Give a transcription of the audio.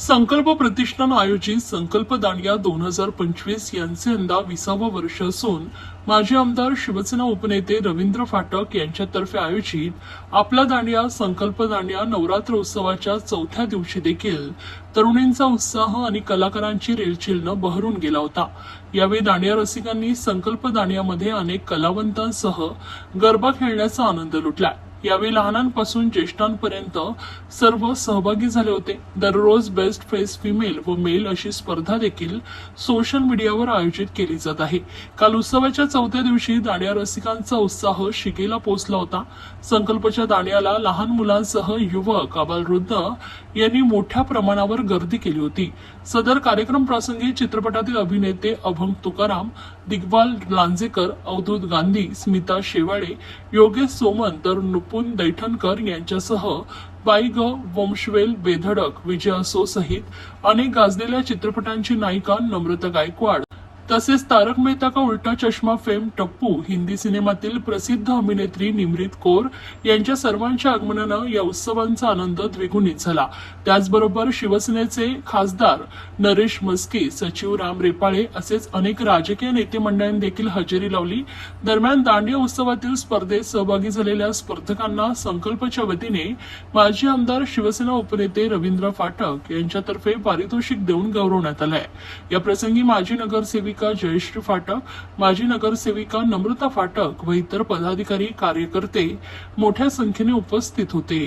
संकल्प प्रतिष्ठान आयोजित संकल्प दांडिया दोन हजार पंचवीस यांचे यंदा विसावं वर्ष असून माजी आमदार शिवसेना उपनेते रवींद्र फाटक यांच्यातर्फे आयोजित आपला दांडिया संकल्प दांडिया नवरात्र उत्सवाच्या चौथ्या दिवशी देखील तरुणींचा उत्साह आणि कलाकारांची रेलचेलनं बहरून गेला होता. यावेळी दांडिया रसिकांनी संकल्प दांडियामध्ये अनेक कलावंतांसह गरबा खेळण्याचा आनंद लुटला. यावेळी लहानांपासून ज्येष्ठांपर्यंत सर्व सहभागी झाले होते. दररोज बेस्ट फेस फिमेल व मेल अशी स्पर्धा देखील सोशल मीडियावर आयोजित केली जात आहे. काल उत्सवाच्या चौथ्या दिवशी दांडिया रसिकांचा उत्साह शिगेला पोहोचला होता. संकल्पच्या दांडियाला लहान मुलांसह युवक अबालवृद्ध यांनी मोठ्या प्रमाणावर गर्दी केली होती. सदर कार्यक्रम प्रसंगी चित्रपटातील अभिनेते अभंग तुकाराम दिग्वाल लांजेकर अवधूत गांधी स्मिता शेवाळे योगेश सोमन तर नुपुन दैठणकर यांच्यासह बाई ग वंशवेल बेधडक विजय असो सहित अनेक गाजलेल्या चित्रपटांची नायिका नम्रता गायकवाड तसेच तारक मेहता का उलटा चष्मा फेम टप्पू हिंदी सिनेमातील प्रसिद्ध अभिनेत्री निमरीत कौर यांच्या सर्वांच्या आगमनानं या उत्सवांचा आनंद द्विगुणित झाला. त्याचबरोबर शिवसेनेचे खासदार नरेश मस्के सचिव राम रेपाळे असेच अनेक राजकीय नेते मंडळांनी देखील हजेरी लावली. दरम्यान दांडिया उत्सवातील स्पर्धेत सहभागी झालेल्या स्पर्धकांना संकल्पच्या वतीने माजी आमदार शिवसेना उपनेते रवींद्र फाटक यांच्यातर्फे पारितोषिक देऊन गौरवण्यात आलंय. याप्रसंगी माजी नगरसेविका नगरसेविका जयश्री फाटक माजी नगरसेविका नम्रता फाटक व इतर पदाधिकारी कार्यकर्ते मोठ्या संख्येने उपस्थित होते.